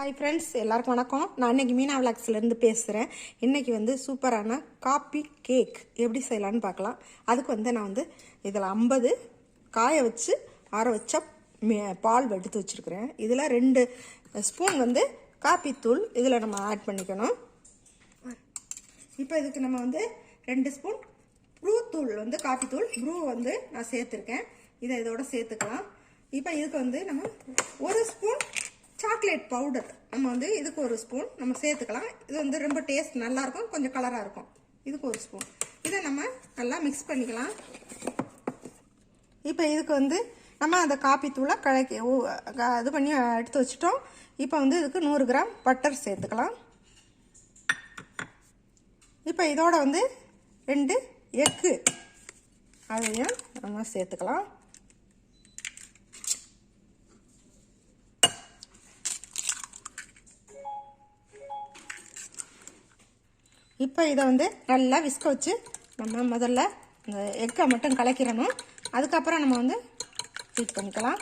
Hi friends எல்லாருக்கும் வணக்கம். நான் இன்னைக்கு மீனா விளாக்ஸ்லேருந்து பேசுகிறேன் இன்றைக்கி வந்து சூப்பரான காப்பி கேக் எப்படி செய்யலான்னு பார்க்கலாம். அதுக்கு வந்து நான் வந்து இதில் ஐம்பது காய வச்சு ஆற வச்ச மே- பால் எடுத்து வச்சுருக்கிறேன். இதில் ரெண்டு ஸ்பூன் வந்து காப்பி தூள் இதில் நம்ம ஆட் பண்ணிக்கணும். இப்போ இதுக்கு நம்ம வந்து ரெண்டு ஸ்பூன் ப்ரூ தூள் வந்து காப்பி தூள் ப்ரூ வந்து நான் சேர்த்துருக்கேன். இதை இதோட சேர்த்துக்கலாம். இப்போ இதுக்கு வந்து நம்ம ஒரு ஸ்பூன் சாக்லேட் பவுடர். நம்ம வந்து இதுக்கு ஒரு ஸ்பூன் நம்ம சேர்த்துக்கலாம். இது வந்து ரொம்ப டேஸ்ட் நல்லாயிருக்கும் கொஞ்சம் கலராக இருக்கும் இதுக்கு ஒரு ஸ்பூன். இதை நம்ம நல்லா மிக்ஸ் பண்ணிக்கலாம். இப்போ இதுக்கு வந்து நம்ம அந்த காப்பி தூளை கலக்கி க- இது பண்ணி எடுத்து வச்சிட்டோம். இப்போ வந்து இதுக்கு நூறு கிராம் பட்டர் சேர்த்துக்கலாம். இப்போ இதோட வந்து ரெண்டு எக்கு அதையும் நம்ம சேர்த்துக்கலாம். இப்போ இதை வந்து நல்லா விஸ்க வச்சு நம்ம முதல்ல இந்த எக்கை மட்டும் கலக்கிறணும். அதுக்கப்புறம் நம்ம வந்து ஹீட் பண்ணிக்கலாம்.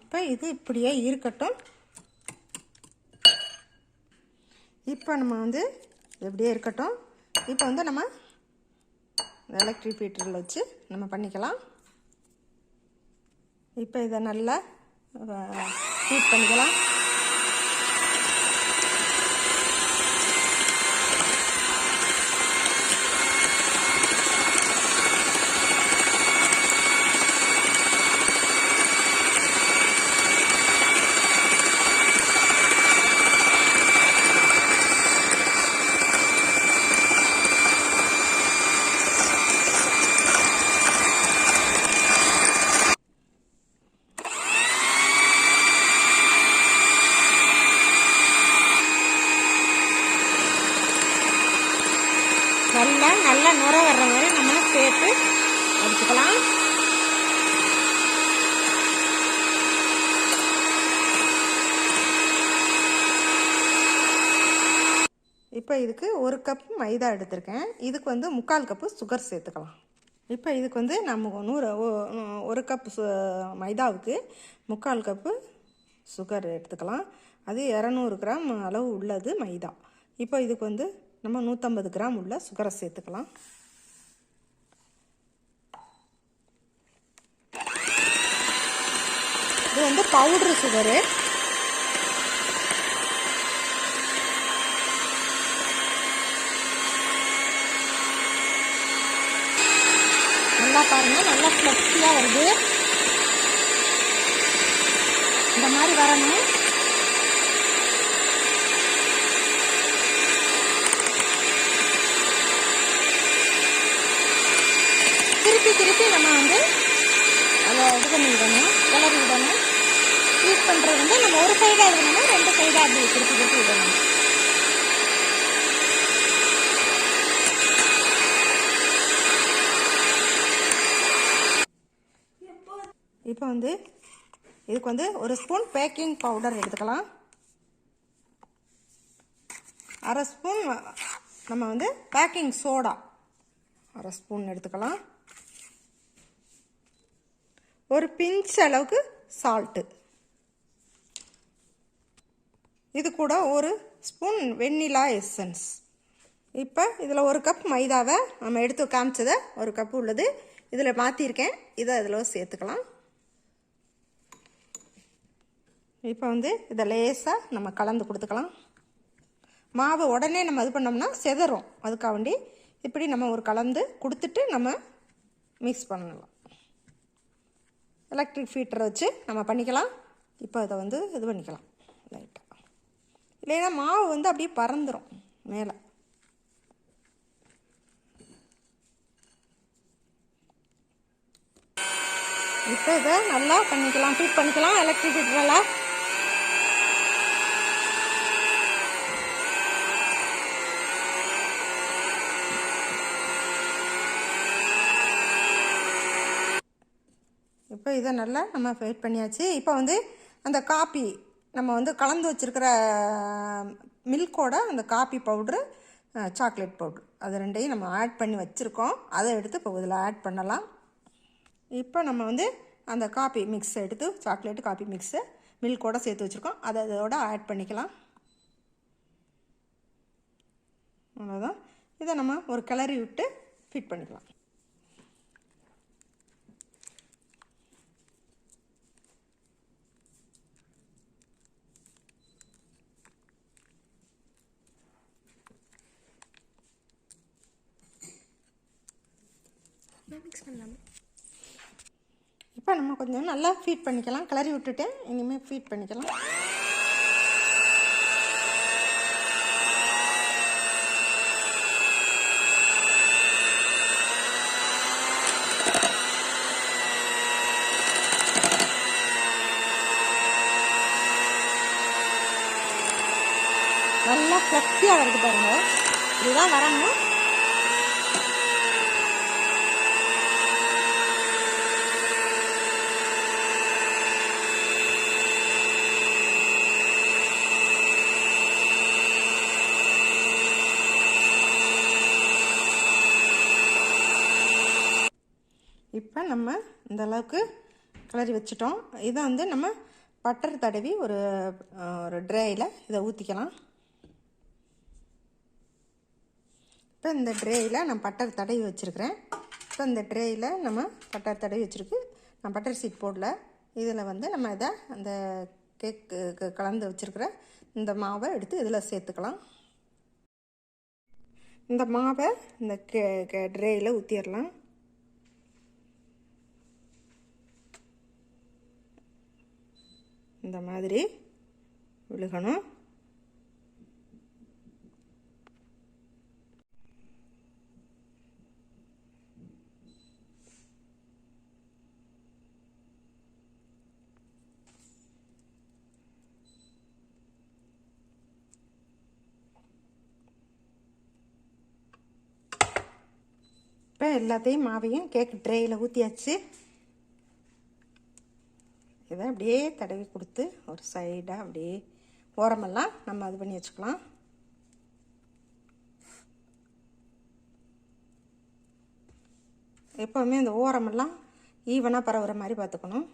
இப்போ இது இப்படியே இருக்கட்டும். இப்போ நம்ம வந்து எப்படியே இருக்கட்டும். இப்போ வந்து நம்ம எலக்ட்ரிக் ஹீட்டரில் வச்சு நம்ம பண்ணிக்கலாம். இப்போ இதை நல்லா ஹீட் பண்ணிக்கலாம் நல்லா நல்லா நுர வர்ற மாதிரி நம்ம சேர்த்து அடிச்சுக்கலாம் இப்போ இதுக்கு ஒரு கப் மைதா எடுத்திருக்கேன். இதுக்கு வந்து முக்கால் கப்பு சுகர் சேர்த்துக்கலாம். இப்போ இதுக்கு வந்து நம்ம நூறு ஒரு கப் மைதாவுக்கு முக்கால் கப்பு சுகர் எடுத்துக்கலாம். அது இரநூறு கிராம் அளவு உள்ளது மைதா. இப்போ இதுக்கு வந்து நம்ம நூற்றம்பது கிராம் உள்ள சுகரை சேர்த்துக்கலாம். இது வந்து பவுட்ரு சுகரு நல்லா பாருங்க நல்லா ஃப்ளெக்ஸியாக வருது. இந்த மாதிரி வரணும். திருப்பி திருப்பி நம்ம வந்து அதை இது பண்ணி விடணும் கிளறி விடணும் யூஸ் பண்ணுறது வந்து நம்ம ஒரு சைடாக இருக்கணும்னா ரெண்டு சைடாக அப்படி திருப்பி திருப்பி விடணும். இப்போ வந்து இதுக்கு வந்து ஒரு ஸ்பூன் பேக்கிங் பவுடர் எடுத்துக்கலாம். அரை ஸ்பூன் நம்ம வந்து பேக்கிங் சோடா அரை ஸ்பூன் எடுத்துக்கலாம். ஒரு பிஞ்ச் அளவுக்கு சால்ட்டு இது கூட ஒரு ஸ்பூன் வெண்ணிலா எசன்ஸ் இப்போ இதில் ஒரு கப் மைதாவை நம்ம எடுத்து காமிச்சதை ஒரு கப் உள்ளது. இதில் மாற்றிருக்கேன் இதை இதில் சேர்த்துக்கலாம். இப்போ வந்து இதை லேசாக நம்ம கலந்து கொடுத்துக்கலாம். மாவு உடனே நம்ம இது பண்ணோம்னா செதறும். அதுக்காக வேண்டி இப்படி நம்ம ஒரு கலந்து கொடுத்துட்டு நம்ம மிக்ஸ் பண்ணலாம். எலக்ட்ரிக் ஃபீட்டரை வச்சு நம்ம பண்ணிக்கலாம். இப்போ இதை வந்து இது பண்ணிக்கலாம். லைட்டாக இல்லைன்னா மாவு வந்து அப்படியே பறந்துடும் மேலே. இப்போ இதை நல்லா பண்ணிக்கலாம். ஃபீட் பண்ணிக்கலாம். எலக்ட்ரிக் ஃபீட்டரெல்லாம் இப்போ இதை நல்லா நம்ம ஃபைட் பண்ணியாச்சு. இப்போ வந்து அந்த காப்பி நம்ம வந்து கலந்து வச்சுருக்கிற மில்கோட அந்த காப்பி பவுட்ரு சாக்லேட் பவுட்ரு அது ரெண்டையும் நம்ம ஆட் பண்ணி வச்சுருக்கோம். அதை எடுத்து இப்போ இதில் ஆட் பண்ணலாம். இப்போ நம்ம வந்து அந்த காபி மிக்ஸ் எடுத்து சாக்லேட் காபி மிக்ஸு மில்கோட சேர்த்து வச்சுருக்கோம். அதை அதோட ஆட் பண்ணிக்கலாம். அவ்வளோதான் இதை நம்ம ஒரு கிளறி விட்டு ஃபிட் பண்ணிக்கலாம். மிக்ஸ் பண்ணலாமா இப்போ நம்ம கொஞ்சம் நல்லா ஃபீட் பண்ணிக்கலாம். கிளறி விட்டுட்டு இனிமேல் ஃபீட் பண்ணிக்கலாம். நல்லா ஃப்ளக்ஸியாக வருது பாருங்கள் இதுதான் வரணும் இப்போ நம்ம இந்த அளவுக்கு கிளறி வச்சிட்டோம். இதை வந்து நம்ம பட்டர் தடவி ஒரு ஒரு ட்ரேயில் இதை ஊற்றிக்கலாம் இப்போ இந்த ட்ரேயில் நான் பட்டர் தடவி வச்சுருக்கிறேன். இப்போ இந்த ட்ரேயில் நம்ம பட்டர் தடவி வச்சுருக்கு. நான் பட்டர் சீட் போடல. இதில் வந்து நம்ம இதை அந்த கேக்கு கலந்து வச்சுருக்கிற இந்த மாவை எடுத்து இதில் சேர்த்துக்கலாம். இந்த மாவை இந்த கே ட்ரேயில் ஊற்றிடலாம் இந்த மாதிரி விழுகணும். இப்போ எல்லாத்தையும் மாவையும் கேக் ட்ரேயில் ஊற்றியாச்சு இதை அப்படியே தடவி கொடுத்து ஒரு சைடாக அப்படியே ஓரமெல்லாம் நம்ம இது பண்ணி வச்சுக்கலாம். எப்போவுமே இந்த ஓரமெல்லாம் ஈவனாக பரவுற மாதிரி பார்த்துக்கணும்.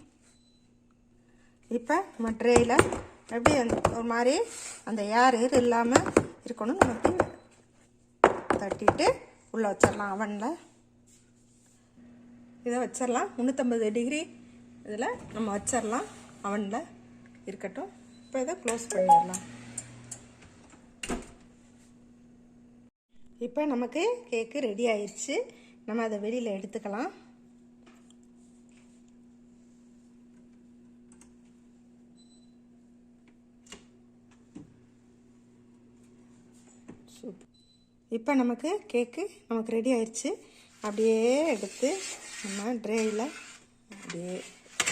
இப்போ நம்ம ட்ரேயில் எப்படி அந்த ஒரு மாதிரி அந்த ஏர் ஏர் இல்லாமல் இருக்கணும். நம்ம அப்படி தட்டிட்டு உள்ளே வச்சிடலாம் அவனில் இதை வச்சிடலாம். முந்நூற்றம்பது டிகிரி இதில் நம்ம வச்சிடலாம் அவனில் இருக்கட்டும். இப்போ இதை க்ளோஸ் பண்ணிடலாம். இப்போ நமக்கு கேக்கு ரெடி ஆயிடுச்சு நம்ம அதை வெளியில் எடுத்துக்கலாம். சூப்பர் இப்போ நமக்கு கேக்கு நமக்கு ரெடி ஆயிடுச்சு அப்படியே எடுத்து நம்ம ட்ரேயில் அப்படியே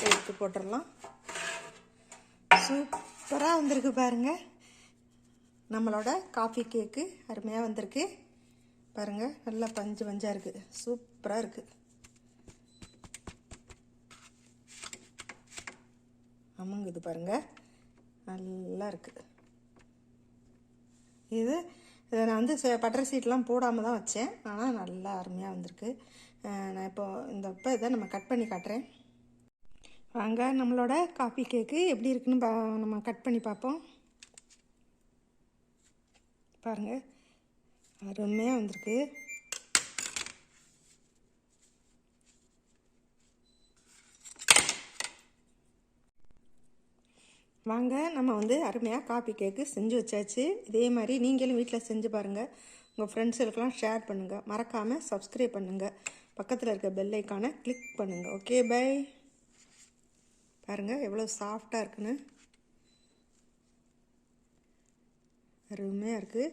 எடுத்து போட்டுடலாம். சூப்பராக வந்திருக்கு பாருங்கள் நம்மளோட காஃபி கேக்கு அருமையாக வந்திருக்கு. பாருங்கள் நல்லா பஞ்சு பஞ்சாக இருக்குது சூப்பராக இருக்குது அமுங்குது பாருங்க. நல்லா இருக்குது இது இதை நான் வந்து ச- பட்டர் சீட்லாம் போடாமல் தான் வச்சேன். ஆனால் நல்லா அருமையாக வந்திருக்கு. நான் இப்போ இந்த இப்போ இதை நம்ம கட் பண்ணி காட்டுறேன். வாங்க நம்மளோட காஃபி கேக்கு எப்படி இருக்குன்னு பா நம்ம கட் பண்ணி பார்ப்போம். பாருங்க அருமையாக வந்திருக்கு. வாங்க நம்ம வந்து அருமையாக காஃபி கேக்கு செஞ்சு வச்சாச்சு. இதே மாதிரி நீங்களும் வீட்டில் செஞ்சு பாருங்கள் உங்கள் ஃப்ரெண்ட்ஸுக்கெல்லாம் ஷேர் பண்ணுங்கள் மறக்காமல் சப்ஸ்கிரைப் பண்ணுங்கள் பக்கத்தில் இருக்க பெல் ஐக்கானை கிளிக் பண்ணுங்கள் ஓகே பை பாருங்கள் எவ்வளோ சாஃப்டாக இருக்குன்னு. அருமையாக இருக்குது